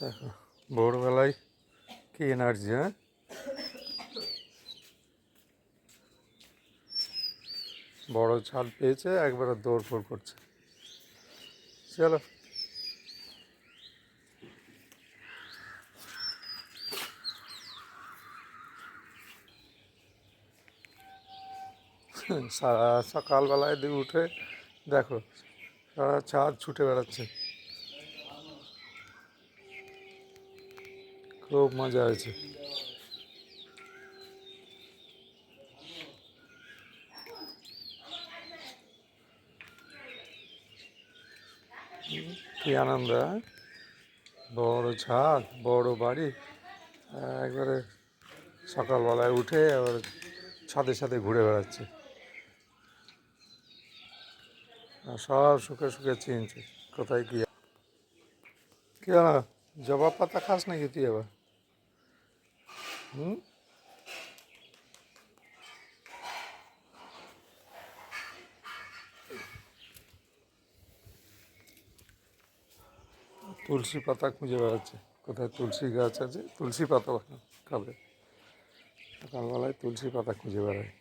দেখো, ভোরবেলায় কি এনার্জি হ্যাঁ? বড় ছাদ পেয়েছে, একবারে দৌড় ফোড় করছে। চলো। সারা সকালবেলায় দিয়ে উঠে দেখো, সারা ছাদ ছুটে বেড়াচ্ছে। খুব মজা হয়েছে। কি আনন্দ? বড় ছাদ বড় বাড়ি। একবারে সকালবেলায় উঠে আবার ছাদের সাথে ঘুরে বেড়াচ্ছে। সব শুকে শুকে চিনছে, কোথায় কি। কি জানো জবা পাতা খাস নাকি তুই আবার? হুম? তুলসী পাতা খুঁজে বেড়াচ্ছে। কোথায় তুলসী গাছ আছে? তুলসী পাতা খাবে। সকালবেলায় তুলসী পাতা খুঁজে বেড়ায়।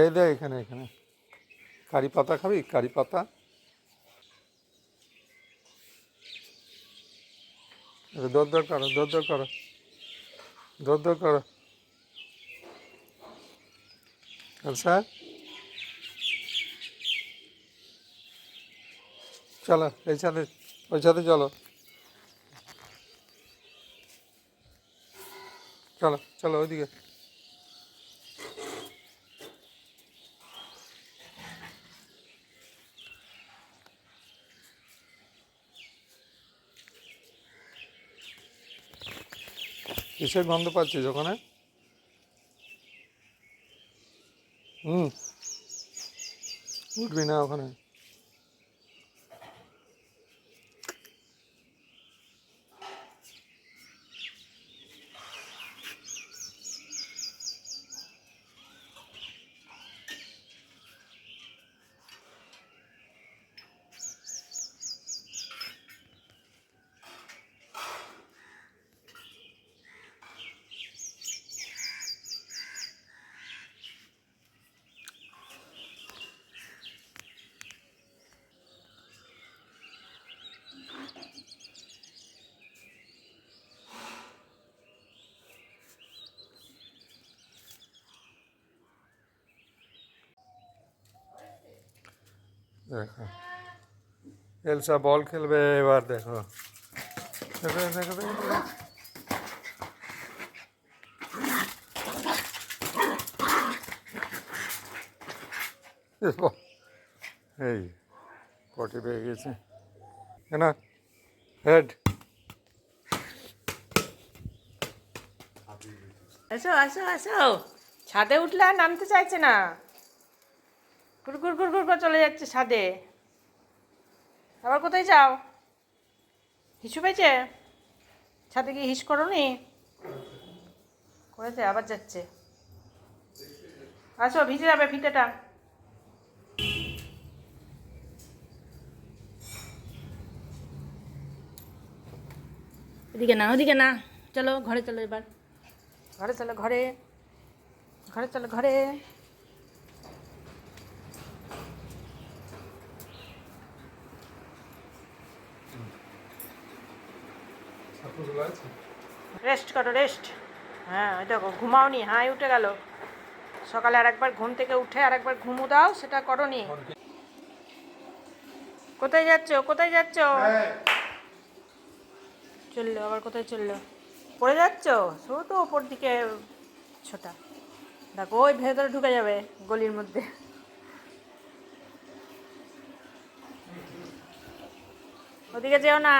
এই দেখ এখানে এখানে। কারি পাতা খাবি? কারি পাতা। দর দর করো, দর দর করো। দর দর করো। আচ্ছা চলো, এই সাথে, ওই সাথে চলো। চলো চলো, ওইদিকে। কিসের গন্ধ পাচ্ছিস ওখানে? হুম। উঠবি না ওখানে। দেখো। এলসা বল খেলবে এবার দেখো। দেখো দেখো দেখো। এই, পটি পেয়ে গেছে। না হেড। আসো আসো আসো ছাদে উঠলে আর নামতে চাইছে না। কুরকুর কুরকুর করে চলে যাচ্ছে ছাদে আবার কোথায় যাও? হিসু পেয়েছে? ছাদে গিয়ে হিস করো নি করেছে আবার যাচ্ছে। আসো ভিজে যাবে ফিতেটা। এদিকে না ওদিকে না। চলো ঘরে চলো এবার। ঘরে চলো ঘরে। ঘরে চলো ঘরে। রেস্ট করো রেস্ট। হ্যাঁ ওই দেখো ঘুমাওনি হাই উঠে গেল। সকালে আর একবার ঘুম থেকে উঠে আর একবার ঘুমু দাও সেটা করনি। কোথায় যাচ্ছ? কোথায় যাচ্ছ? চলল আবার কোথায় চলল? পড়ে যাচ্ছ? শুধু তো ওপর দিকে ছোটা। দেখো ওই ভেতরে ঢুকে যাবে গলির মধ্যে। ওদিকে যেও না।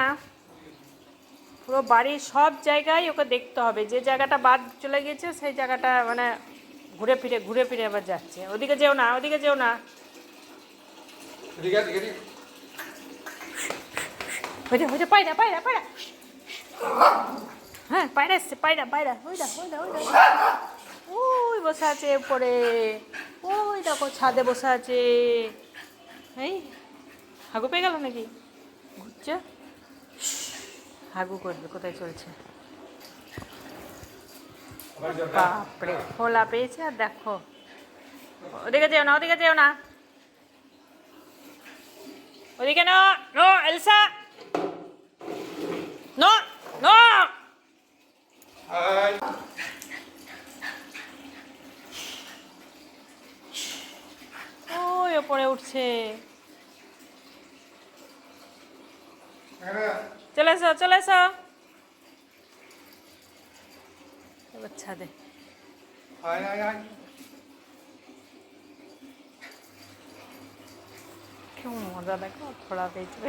পুরো বাড়ির সব জায়গায় ওকে দেখতে হবে। যে জায়গাটা বাদ চলে গেছে সেই জায়গাটা মানে ঘুরে ফিরে ঘুরে ফিরে আবার যাচ্ছে। ওদিকে যেও না ওদিকে যেও না। পায়রা পায়রা পায়রা। হ্যাঁ পায়রা এসছে পায়রা পায়রা ওই বসে আছে উপরে। ওই দেখো ছাদে বসে আছে। এই হাগু পেয়ে গেল নাকি? ঘুরছে? হাগু করবে কোথায় চলছে? বাপরে খোলা পেয়েছে আর দেখো। ওদিকে যেও না ওদিকে যেও না। ওদিকে no no Elsa. No no. ওই ওপরে উঠছে। চলে এসো চলে এসো। এবার ছাদে কি মজা দেখো খোলা পেয়েছে।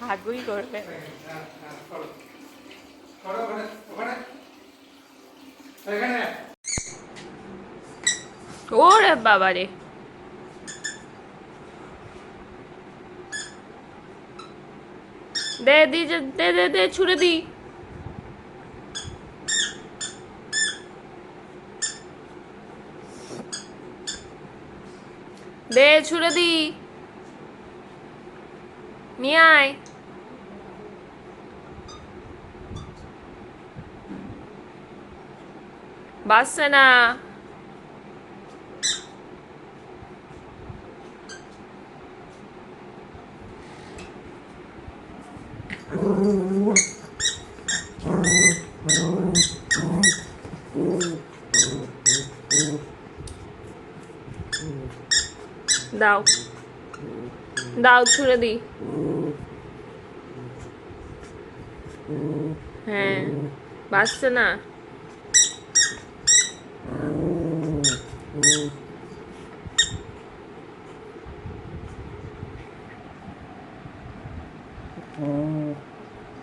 হাগুই করবে। ওরে বাবা রে দে দি দে দে দে ছুড়ে দি। দে ছুড়ে দি। নিয়ে আয়। বাসছে না। দাও। দাও ছুড়ে দি হ্যাঁ বাসছে না।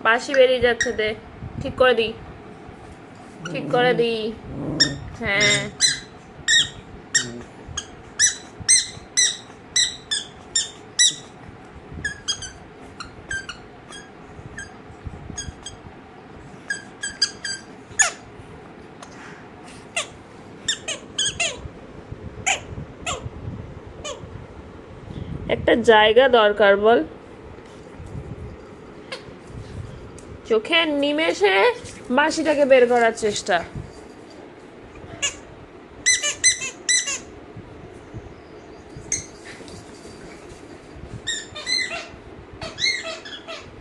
বাসি বেরিয়ে যাচ্ছে দে। ঠিক করে দি ঠিক করে দিই। হ্যাঁ। একটা জায়গা দরকার বল। চোখের নিমেষে মাসিটাকে বের করার চেষ্টা।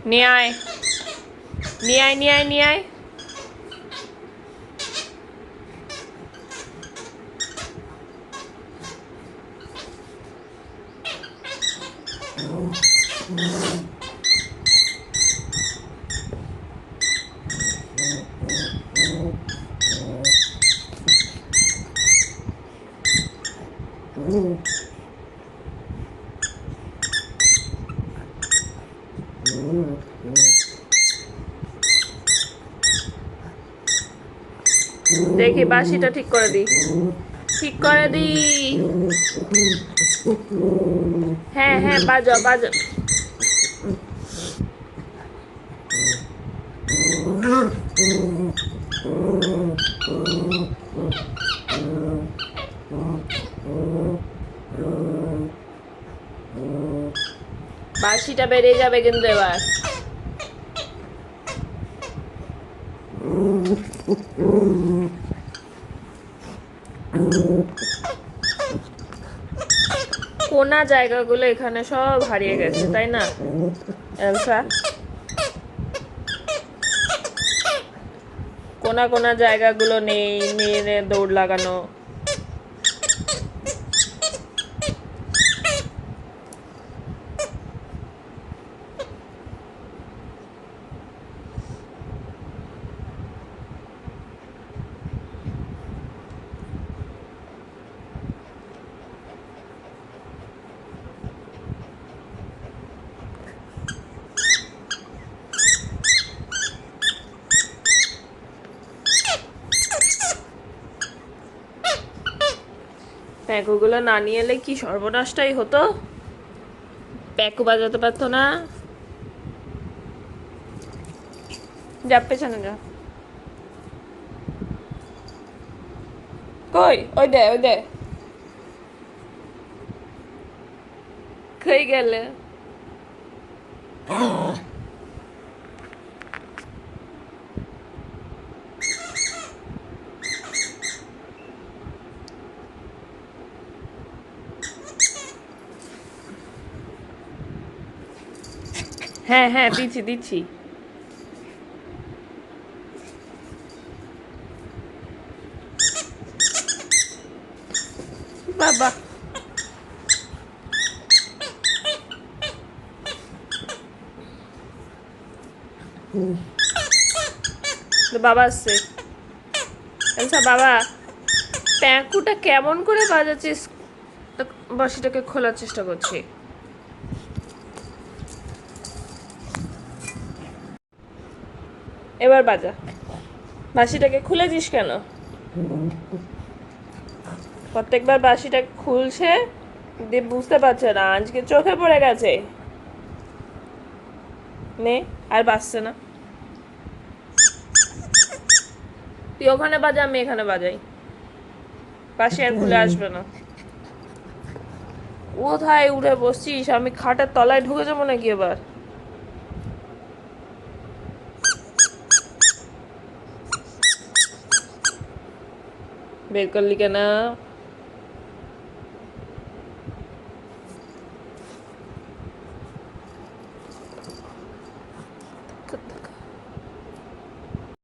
নিয়ে আয়। নিয়ে আয় নিয়ে আয় নিয়ে আয়। দেখি, বাঁশিটা ঠিক করে দি ঠিক করে দি হ্যাঁ হ্যাঁ বাজো বাজো। বাঁশিটা বেরিয়ে যাবে কিন্তু এবার। কোনা জায়গাগুলো এখানে সব হারিয়ে গেছে, তাই না? এলসা কোনা কোনা জায়গাগুলো নেই মেয়েদের দৌড় লাগানো। প্যাকুগুলো না নিয়ে এলে কি সর্বনাশটাই হতো? প্যাকু বাজাতে পারতো না। যা পেছনে যা। কই? ওই দে ওই দে। হয়ে গেলে। হ্যাঁ হ্যাঁ দিচ্ছি দিচ্ছি। বাবা। বাবা আসছে। আচ্ছা বাবা, প্যাঁকুটা কেমন করে বাজাচ্ছিস? বাসিটাকে খোলার চেষ্টা করছি। এবার বাজা। বাসিটাকে খুলেছিস কেন? প্রত্যেকবার বাসিটা খুলছে দিয়ে বুঝতে পারছে না, আজকে চোখে পড়ে গেছে। নে, আর বাজছে না। তুই ওখানে বাজা, আমি এখানে বাজাই। বাসি আর খুলে আসবে না। কোথায় উঠে বসছিস? আমি খাটের তলায় ঢুকে যাব নাকি এবার? বের করলি কেন